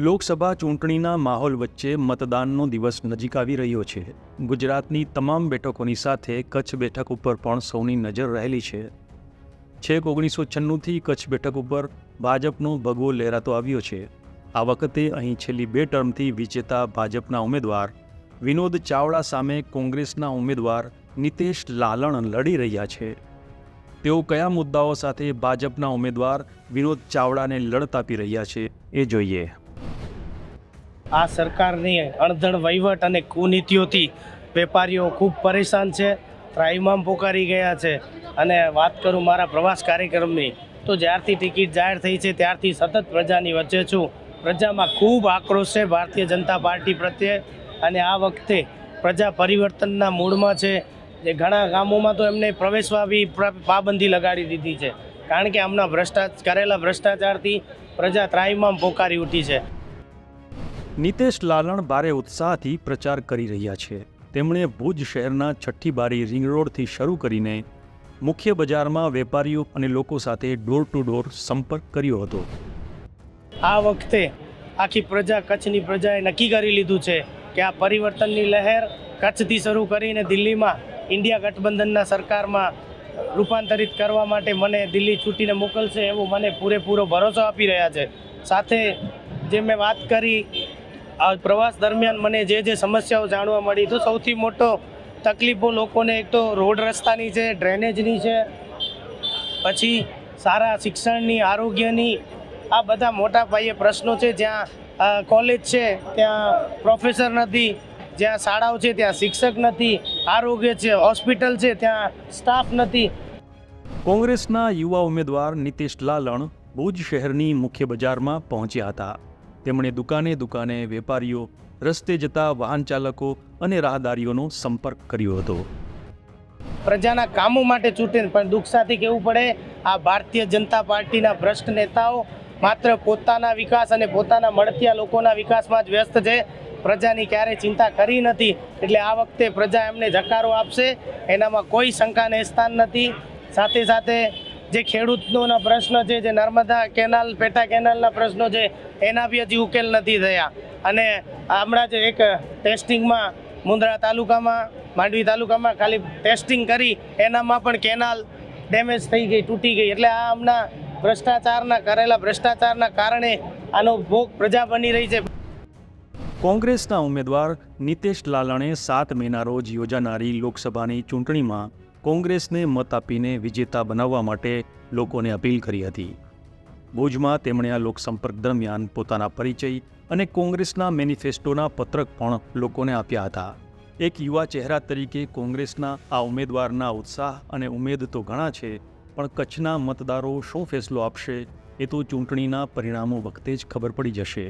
લોકસભા ચૂંટણીના માહોલ વચ્ચે મતદાનનો દિવસ નજીક આવી રહ્યો છે. ગુજરાતની તમામ બેઠકોની સાથે કચ્છ બેઠક ઉપર પણ સૌની નજર રહેલી છે. છેક ઓગણીસો છન્નુંથી કચ્છ બેઠક ઉપર ભાજપનો ભગવો લહેરાતો આવ્યો છે. આ વખતે અહીં છેલ્લી બે ટર્મથી વિજેતા ભાજપના ઉમેદવાર વિનોદ ચાવડા સામે કોંગ્રેસના ઉમેદવાર નિતેશ લાલણ લડી રહ્યા છે. તેઓ કયા મુદ્દાઓ સાથે ભાજપના ઉમેદવાર વિનોદ ચાવડાને લડત આપી રહ્યા છે એ જોઈએ. આ સરકારની અણધણ વહીવટ અને કુનીતિઓથી વેપારીઓ ખૂબ પરેશાન છે, ત્રાહિમામ પોકારી ગયા છે. અને વાત કરું મારા પ્રવાસ કાર્યક્રમની, તો જ્યારથી ટિકિટ જાહેર થઈ છે, ત્યારથી સતત પ્રજાની વચ્ચે છું. પ્રજામાં ખૂબ આક્રોશ છે ભારતીય જનતા પાર્ટી પ્રત્યે. અને આ વખતે પ્રજા પરિવર્તનના મૂડમાં છે. જે ઘણા ગામોમાં તો એમને પ્રવેશવા બી પાબંદી લગાડી દીધી છે. કારણ કે હમણાં ભ્રષ્ટાચાર કરેલા ભ્રષ્ટાચારથી પ્રજા ત્રાહિમામ પોકારી ઉઠી છે. નિતેશ લાલણ ભારે ઉત્સાહથી પ્રચાર કરી રહ્યા છે. તેમણે ભુજ શહેરના છઠ્ઠી બારી રિંગ રોડથી શરૂ કરીને મુખ્ય બજારમાં વેપારીઓ અને લોકો સાથે ડોર ટુ ડોર સંપર્ક કર્યો હતો. આ વખતે આખી પ્રજા, કચ્છની પ્રજાએ નક્કી કરી લીધું છે કે આ પરિવર્તનની લહેર કચ્છથી શરૂ કરીને દિલ્હીમાં ઇન્ડિયા ગઠબંધનના સરકારમાં રૂપાંતરિત કરવા માટે મને દિલ્હી છૂટીને મોકલશે એવો મને પૂરેપૂરો ભરોસો આપી રહ્યા છે. સાથે જે મેં વાત કરી આ પ્રવાસ દરમિયાન મને જે જે સમસ્યાઓ જાણવા મળી તો સૌથી મોટો તકલીફો લોકોને એક તો રોડ રસ્તાની છે, ડ્રેનેજની છે, પછી સારા શિક્ષણની, આરોગ્યની, આ બધા મોટા પાયે પ્રશ્નો છે. જ્યાં કોલેજ છે, ત્યાં પ્રોફેસર નથી, જ્યાં શાળાઓ છે, ત્યાં શિક્ષક નથી, આરોગ્ય છે હોસ્પિટલ છે, ત્યાં સ્ટાફ નથી. કોંગ્રેસના યુવા ઉમેદવાર નીતિશ લાલણ ભુજ શહેરની મુખ્ય બજારમાં પહોંચ્યા હતા. તેમણે દુકાને દુકાને વેપારીઓ, રસ્તે જતા વાહન ચાલકો અને રાહદારીઓનો સંપર્ક કર્યો હતો. પ્રજાના કામો માટે ચૂંટે પણ દુઃખ સાથે કહેવું પડે, આ ભારતીય જનતા પાર્ટીના ભ્રષ્ટ નેતાઓ માત્ર પોતાના વિકાસ અને પોતાના મળતિયા લોકોના વિકાસમાં જ વ્યસ્ત છે. પ્રજાની ક્યારેય ચિંતા કરી નથી, એટલે આ વખતે પ્રજા એમને જકારો આપશે. એનામાં કોઈ શંકાને સ્થાન નથી. સાથે સાથે જે ખેડૂતોના પ્રશ્ન છે, જે નર્મદા કેનાલ, પેટા કેનાલના પ્રશ્નો છે, એના બી હજી ઉકેલ નથી થયા. અને હમણાં જ એક ટેસ્ટિંગમાં મુંદ્રા તાલુકામાં, માંડવી તાલુકામાં ખાલી ટેસ્ટિંગ કરી, એનામાં પણ કેનાલ ડેમેજ થઈ ગઈ, તૂટી ગઈ. એટલે આ હમણાં ભ્રષ્ટાચારના, કરેલા ભ્રષ્ટાચારના કારણે આનો ભોગ પ્રજા બની રહી છે. કોંગ્રેસના ઉમેદવાર નિતેશ લાલણે સાત મેના રોજ યોજાનારી લોકસભાની ચૂંટણીમાં કોંગ્રેસને મત આપીને વિજેતા બનાવવા માટે લોકોને અપીલ કરી હતી. ભુજમાં તેમણે આ લોકસંપર્ક દરમિયાન પોતાના પરિચય અને કોંગ્રેસના મેનિફેસ્ટોના પત્રક પણ લોકોને આપ્યા હતા. એક યુવા ચહેરા તરીકે કોંગ્રેસના આ ઉમેદવારના ઉત્સાહ અને ઉમેદ તો ઘણા છે, પણ કચ્છના મતદારો શું ફેસલો આપશે એ તો ચૂંટણીના પરિણામો વખતે જ ખબર પડી જશે.